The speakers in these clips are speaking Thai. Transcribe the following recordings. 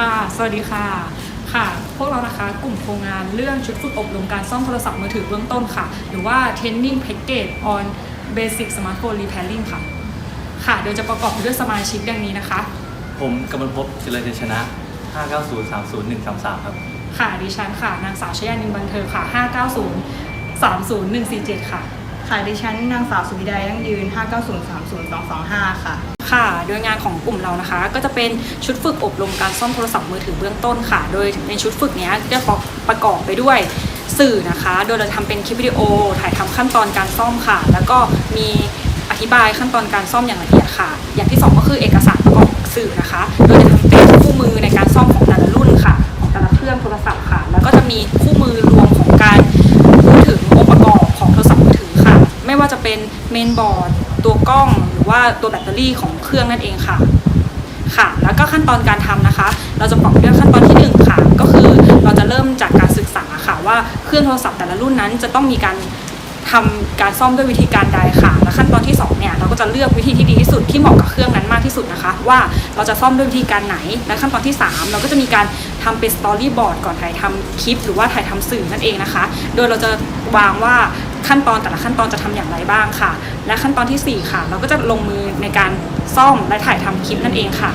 ค่ะ สวัสดีค่ะ ค่ะ พวกเรานะคะกลุ่มโครงงานเรื่องชุดฝึกอบรมการซ่อมโทรศัพท์มือถือเบื้องต้นค่ะ หรือว่า Training Package on Basic Smartphone Repairing ค่ะ ค่ะ โดยจะประกอบไปด้วยสมาชิกดังนี้นะคะ ผมกำมลภพเจริญเดชนะ 59030ครับ ค่ะ ดิฉันค่ะ นางสาวชยานินบันเทิงค่ะ 590 30147 ค่ะ ค่ะดิฉันนางสาวสุวิดายั่งยืน 590302225ค่ะ ค่ะ โดยงานของกลุ่มเรานะคะ ก็จะเป็นชุดฝึกอบรมการซ่อมโทรศัพท์มือถือเบื้องต้นค่ะ โดยในชุดฝึกนี้จะประกอบไปด้วยสื่อนะคะ โดยเราทำเป็นคลิปวิดีโอ ถ่ายทำขั้นตอนการซ่อมค่ะ แล้วก็มีอธิบายขั้นตอนการซ่อมอย่างละเอียดค่ะ อย่างที่สองก็คือเอกสารประกอบสื่อนะคะ โดยจะทำเป็นคู่มือในการซ่อมของแต่ละรุ่นค่ะ ของแต่ละเครื่องโทรศัพท์ค่ะ แล้วก็จะมีคู่มือรวมของการพูดถึงองค์ประกอบของโทรศัพท์มือถือค่ะ ไม่ว่าจะเป็นเมนบอร์ด ตัวกล้อง หรือว่าตัวแบตเตอรี่ของ เครื่องนั่นเองค่ะ ค่ะ แล้วก็ขั้นตอนการทำนะคะ เราจะบอกเรื่องขั้นตอนที่หนึ่งค่ะ ก็คือเราจะเริ่มจากการศึกษาค่ะ ว่าเครื่องโทรศัพท์แต่ละรุ่นนั้นจะต้องมีการทำการซ่อมด้วยวิธีการใดค่ะ และขั้นตอนที่สองเนี่ยเราก็จะเลือกวิธีที่ดีที่สุดที่เหมาะกับเครื่องนั้นมากที่สุดนะคะ ว่าเราจะซ่อมด้วยวิธีการไหน และขั้นตอนที่สามเราก็จะมีการทำเป็นสตอรี่บอร์ดก่อนถ่ายทำคลิป หรือว่าถ่ายทำสื่อนั่นเองนะคะ โดยเราจะวางว่า ขั้นตอนแต่ละขั้นตอนจะทำอย่างไรบ้างค่ะ และขั้นตอนทีสี่ 4 ค่ะ เราก็จะลงมือในการซ่อมและถ่ายทำคลิปนั่นเองค่ะ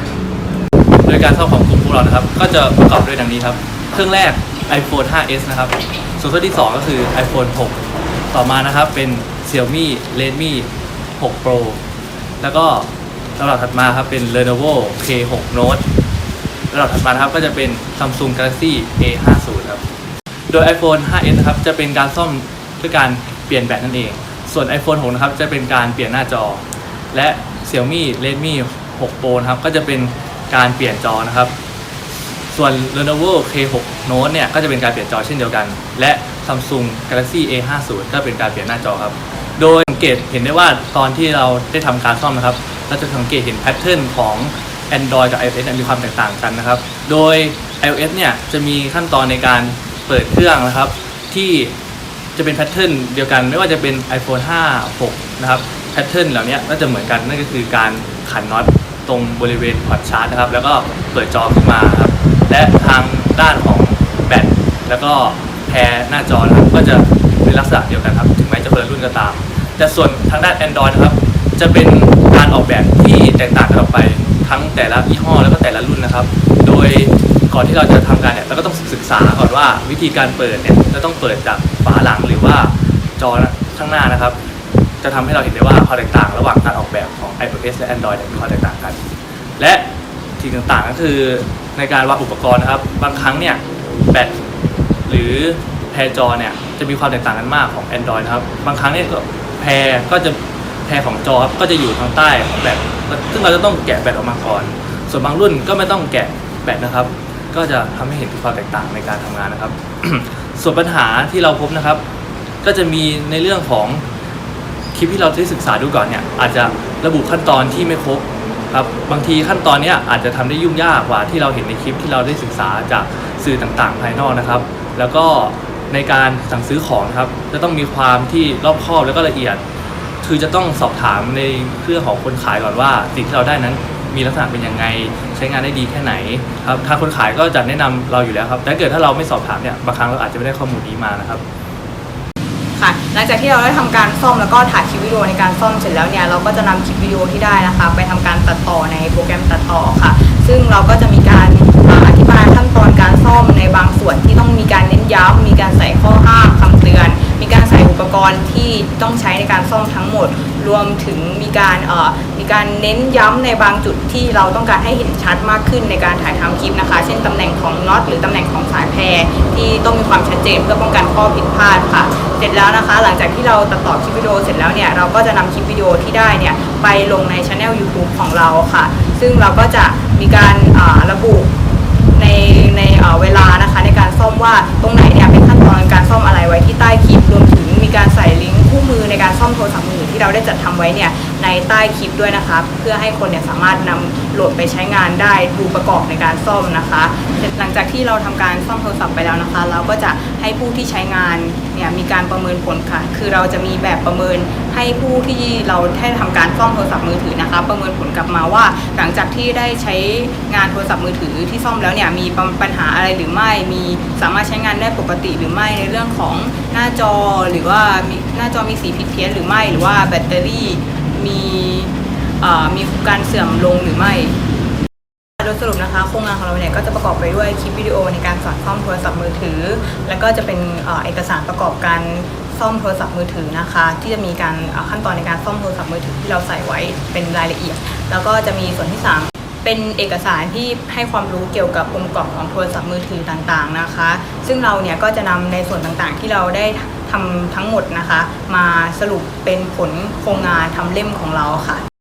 โดยการซ่อมของกลุ่มพวกเรานะครับ ก็จะประกอบด้วยดังนี้ครับ เครื่องแรก iPhone 5s นะครับ ส่วนเครื่องที่ 2 ก็คือ iPhone 6 ต่อมานะครับเป็น Xiaomi Redmi 6 Pro แล้วก็ลำดับถัดมาครับเป็น Lenovo K6 Note ลำดับถัดมานะครับก็จะเป็น Samsung Galaxy A50 ครับ โดย iPhone 5s นะครับจะเป็นการซ่อมด้วยการ เปลี่ยนแบตนั่นเอง ส่วน iPhone 6 นะครับ จะเป็นการเปลี่ยนหน้าจอ และ Xiaomi Redmi 6 Pro นะครับ ก็จะเป็นการเปลี่ยนจอนะครับ ส่วน Lenovo K6 Note เนี่ย ก็จะเป็นการเปลี่ยนจอเช่นเดียวกัน และ Samsung Galaxy A50 ก็เป็นการเปลี่ยนหน้าจอครับ โดยสังเกตเห็นได้ว่าตอนที่เราได้ทำการซ่อมนะครับ เราจะสังเกตเห็นแพทเทิร์นของ Android กับ iOS เนี่ยมีความแตกต่างกันนะครับ โดย iOS เนี่ยจะมีขั้นตอนในการเปิดเครื่องนะครับ ที่ จะเป็นแพทเทิร์นเดียวกัน ไม่ว่าจะเป็น iPhone 5 6 นะครับแพทเทิร์นเหล่านี้ก็จะเหมือนกันนั่นก็คือการขันน็อตตรงบริเวณพอร์ตชาร์จนะครับ แล้วก็เปิดจอขึ้นมาครับ และทางด้านของแบตแล้วก็แพรหน้าจอนะครับก็จะเป็นลักษณะเดียวกันครับ ถึงแม้จะคนละรุ่นก็ตาม แต่ส่วนทางด้าน Android นะครับ จะเป็นการออกแบบที่แตกต่างกันออกไปทั้งแต่ละยี่ห้อแล้วก็แต่ละรุ่นนะครับ โดยก่อนที่เราจะทำการเนี่ยเราก็ต้องศึกษาก่อนว่าวิธีการเปิดเนี่ยจะต้องเปิดจาก ฝาหลังหรือว่าจอข้างหน้านะครับ จะทำให้เราเห็นได้ว่าความแตกต่างระหว่างการออกแบบของ iOS และ Android มีความแตกต่างกัน และสิ่งต่างๆ ก็คือในการวางอุปกรณ์นะครับ บางครั้งเนี่ยแบตหรือแพรจอเนี่ยจะมีความแตกต่างกันมากของ Android นะครับ บางครั้งเนี่ยก็แพรก็จะแพรของจอครับก็จะอยู่ทางใต้ของแบตซึ่งเราจะต้องแกะแบตออกมาก่อน ส่วนบางรุ่นก็ไม่ต้องแกะแบตนะครับ ก็จะทำให้เห็นถึงความแตกต่างในการทำงานนะครับ ส่วนปัญหาที่เราพบนะครับ ก็จะมีในเรื่องของคลิปที่เราได้ศึกษาดูก่อนเนี่ยอาจจะระบุขั้นตอนที่ไม่ครบครับบางทีขั้นตอนนี้อาจจะทำได้ยุ่งยากกว่าที่เราเห็นในคลิปที่เราได้ศึกษาจากสื่อต่างๆ ภายนอกนะครับ แล้วก็ในการสั่งซื้อของนะครับ จะต้องมีความที่รอบคอบแล้วก็ละเอียด คือจะต้องสอบถามในเครื่องของคนขายก่อนว่าสิ่งที่เราได้นั้น มีลักษณะเป็นยังไง ใช้งานได้ดีแค่ไหนครับทางคนขายก็จะแนะนำเราอยู่แล้วครับแต่ถ้าเกิดถ้าเราไม่สอบถามเนี่ยบางครั้งเราอาจจะไม่ได้ข้อมูลนี้มานะครับค่ะหลังจากที่เราได้ทำการซ่อมแล้วก็ถ่ายคลิปวิดีโอในการซ่อมเสร็จแล้วเนี่ยเราก็จะนำคลิปวิดีโอที่ได้นะคะ ไปทำการตัดต่อในโปรแกรมตัดต่อค่ะ ซึ่งเราก็จะมีการอ่าอธิบายขั้นตอนการซ่อมในบางส่วนที่ต้องมีการเน้นย้ำมีการใส่ข้อห้ามคำเตือน มีการใส่อุปกรณ์ที่ต้องใช้ในการซ่อมทั้งหมด รวมถึงมีการเอ่อมีการเน้นย้ำในบางจุดที่เราต้องการให้เห็นชัดมากขึ้นในการถ่ายทำคลิปนะคะ เช่นตำแหน่งของน็อตหรือตำแหน่งของสายแพรที่ต้องมีความชัดเจนเพื่อป้องกันข้อผิดพลาดค่ะ เสร็จแล้วนะคะ หลังจากที่เราตัดต่อคลิปวิดีโอเสร็จแล้วเนี่ยเราก็จะนำคลิปวิดีโอที่ได้เนี่ยไปลงในช anel YouTube ของเราค่ะ ซึ่งเราก็จะมีการอ่าระบุ ในในเวลานะคะในการซ่อมว่าตรงไหนเนี่ยเป็นขั้นตอนการซ่อมอะไรไว้ที่ใต้คลิปรวมถึงมีการใส่ลิงก์คู่มือในการซ่อมโทรศัพท์มือถือที่เราได้จัดทำไว้เนี่ย ในใต้คลิปด้วยนะคะเพื่อให้คนเนี่ยสามารถนำโหลดไปใช้งานได้ดูประกอบในการซ่อมนะคะเสร็จหลังจากที่เราทำการซ่อมโทรศัพท์ไปแล้วนะคะ เราก็จะให้ผู้ที่ใช้งานเนี่ยมีการประเมินผลค่ะ คือเราจะมีแบบประเมินให้ผู้ที่เราให้ทำการซ่อมโทรศัพท์มือถือนะคะ ประเมินผลกลับมาว่า หลังจากที่ได้ใช้งานโทรศัพท์มือถือที่ซ่อมแล้วเนี่ยมีปัญหาอะไรหรือไม่มีสามารถใช้งานได้ปกติหรือไม่ในเรื่องของหน้าจอหรือว่ามีหน้าจอมีสีผิดเพี้ยนหรือไม่หรือว่าแบตเตอรี่ มีมีการเสื่อมลงหรือไม่โดยสรุปนะคะโครงงานของเราเนี่ยก็จะประกอบไปด้วยคลิปวิดีโอในการสอนซ่อมโทรศัพท์มือถือ แล้วก็จะเป็นเอกสารประกอบการซ่อมโทรศัพท์มือถือนะคะ ที่จะมีการขั้นตอนในการซ่อมโทรศัพท์มือถือที่เราใส่ไว้เป็นรายละเอียด แล้วก็จะมีส่วนที่ 3 เป็นเอกสารที่ให้ความรู้เกี่ยวกับองค์ประกอบของโทรศัพท์มือถือต่างๆนะคะ ซึ่งเราเนี่ยก็จะนำในส่วนต่างๆ ที่เราได้ทำทั้งหมดนะคะ มาสรุปเป็นผลโครงงานทำเล่มของเราค่ะ